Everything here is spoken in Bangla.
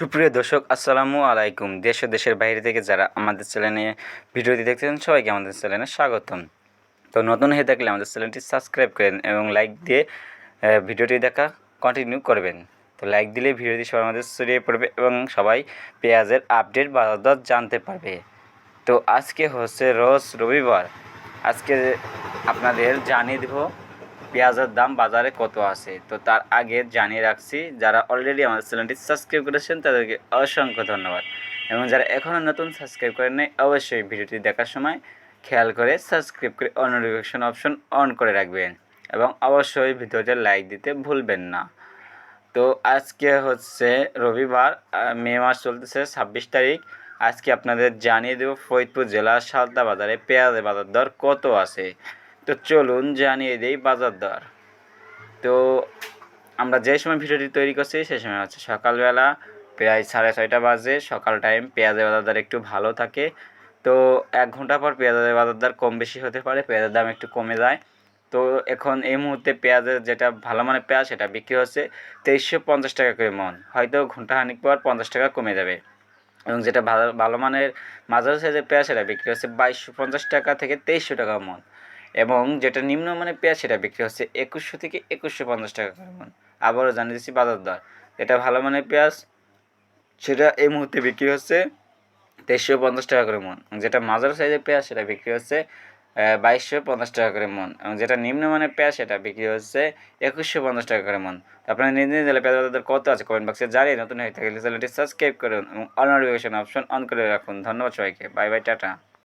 সুপ্রিয় দর্শক, আসসালামু আলাইকুম। দেশ দেশের বাইরে থেকে যারা আমাদের চ্যানেলে ভিডিওটি দেখতেছেন, সবাইকে আমাদের চ্যানেলে স্বাগতম। তো নতুন হয়ে থাকলে আমাদের চ্যানেলটি সাবস্ক্রাইব করেন এবং লাইক দিয়ে ভিডিওটি দেখা কন্টিনিউ করবেন। তো লাইক দিলে ভিডিওটি সবার মধ্যে ছড়িয়ে পড়বে এবং সবাই পেঁয়াজের আপডেট বাজার জানতে পারবে। তো আজকে হচ্ছে রোজ রবিবার। আজকে আপনাদের জানিয়ে দেবো পেঁয়াজের দাম বাজারে কত আছে? তো তার আগে জানিয়ে রাখছি, যারা অলরেডি আমাদের চ্যানেলটি সাবস্ক্রাইব করেছেন, তাদেরকে অসংখ্য ধন্যবাদ। এবং যারা এখনও নতুন সাবস্ক্রাইব করেন নাই, অবশ্যই ভিডিওটি দেখার সময় খেয়াল করে সাবস্ক্রাইব করে অন নোটিফিকেশন অপশন অন করে রাখবেন। এবং অবশ্যই ভিডিওতে লাইক দিতে ভুলবেন না। তো আজকে হচ্ছে রবিবার মে মাস চলতেছে ছাব্বিশ তারিখ। আজকে আপনাদের জানিয়ে দেবো ফরিদপুর জেলার সালদা বাজারে পেঁয়াজের বাজার দর কত আছে? তো চলুন জানিয়ে দেই বাজার দর। তো আমরা যে সময় ভিডিওটি তৈরি করছি সেই সময় হচ্ছে সকালবেলা প্রায় সাড়ে ছয়টা বাজে। সকাল টাইম পেঁয়াজের বাজার দর একটু ভালো থাকে। তো এক ঘণ্টা পর পেঁয়াজের বাজার দর কম বেশি হতে পারে, পেঁয়াজের দাম একটু কমে যায়। তো এখন এই মুহূর্তে পেঁয়াজের যেটা ভালো মানের পেঁয়াজ, সেটা বিক্রি হচ্ছে তেইশশো পঞ্চাশ টাকা করে মন। হয়তো ঘণ্টা খানিক পর পঞ্চাশ টাকা কমে যাবে। এবং যেটা ভালো ভালো মানের মাঝারি সাইজের পেঁয়াজ, সেটা বিক্রি হচ্ছে বাইশশো পঞ্চাশ টাকা থেকে তেইশশো টাকা মন। এবং যেটা নিম্নমানের পেঁয়াজ, সেটা বিক্রি হচ্ছে একুশশো থেকে একুশশো পঞ্চাশ টাকা করে মন। আবারও জানিয়ে দিচ্ছি বাজার দর। এটা ভালো মানের পেঁয়াজ, সেটা এই মুহূর্তে বিক্রি হচ্ছে তেইশশো পঞ্চাশ টাকা করে মন। যেটা মাজার সাইজের পেঁয়াজ, সেটা বিক্রি হচ্ছে বাইশশো পঞ্চাশ টাকা করে মন। এবং যেটা নিম্নমানের পেঁয়াজ, সেটা বিক্রি হচ্ছে একুশশো পঞ্চাশ টাকা করে মন। আপনারা নিজ নিজ জেলা পেঁয়াজ বাজার কত আছে কমেন্ট বক্সে জানিয়ে নতুন হয়ে থাকলে চ্যানেলটি সাবস্ক্রাইব করুন এবং অল নোটিফিকেশন অপশন অন করে রাখুন। ধন্যবাদ সবাইকে। Bye bye, tata.